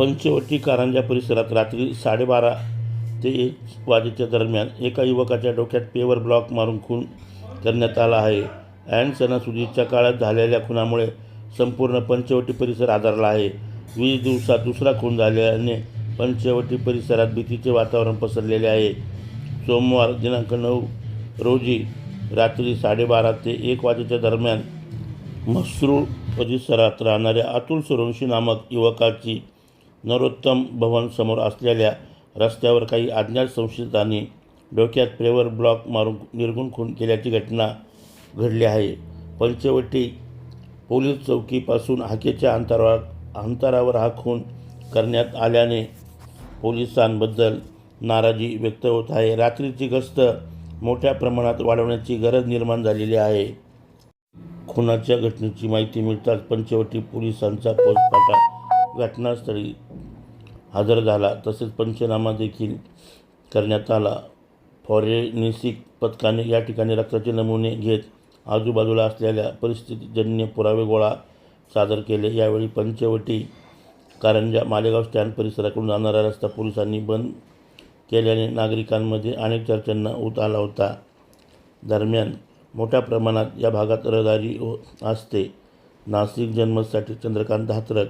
पंचवटी कारंजा परिसरात रात्री साडेबारा ते एक वाजेच्या दरम्यान एका युवकाच्या डोक्यात पेवर ब्लॉक मारून खून करण्यात आला आहे. ऐन सणासुदीच्या काळात झालेल्या खुनामुळे संपूर्ण पंचवटी परिसर आधारला आहे. वीस दिवसात दुसरा खून झाल्याने पंचवटी परिसरात भीतीचे वातावरण पसरलेले आहे. सोमवार दिनांक नऊ रोजी रात्री साडेबारा ते एक वाजेच्या दरम्यान मसरूळ परिसरात राहणाऱ्या अतुल सुरवंशी नामक युवकाची नरोत्तम भवन समोर असलेल्या रस्त्यावर काही अज्ञात संशयितांनी डोक्यात प्रेवर ब्लॉक मारून निर्गुण खून केल्याची घटना घडली आहे. पंचवटी पोलीस चौकीपासून हाकेच्या अंतरावर अंतरावर हा खून करण्यात आल्याने पोलिसांबद्दल नाराजी व्यक्त होत आहे. रात्रीची गस्त मोठ्या प्रमाणात वाढवण्याची गरज निर्माण झालेली आहे. खुनाच्या घटनेची माहिती मिळताच पंचवटी पोलिसांचा पोचपाटा घटनास्थळी हजर झाला. तसेच पंचनामा देखील करण्यात आला. फॉरेनिसिक पथकाने या ठिकाणी रक्ताचे नमुने घेत आजूबाजूला असलेल्या परिस्थितीजन्य पुरावे गोळा सादर केले. यावेळी पंचवटी कारंजा मालेगाव स्टँड परिसराकडून जाणारा रस्ता पोलिसांनी बंद केल्याने नागरिकांमध्ये अनेक चर्चांना उत आला होता. दरम्यान मोठ्या प्रमाणात या भागात रहदारी हो असते. नाशिक जन्मसाठी चंद्रकांत हातरक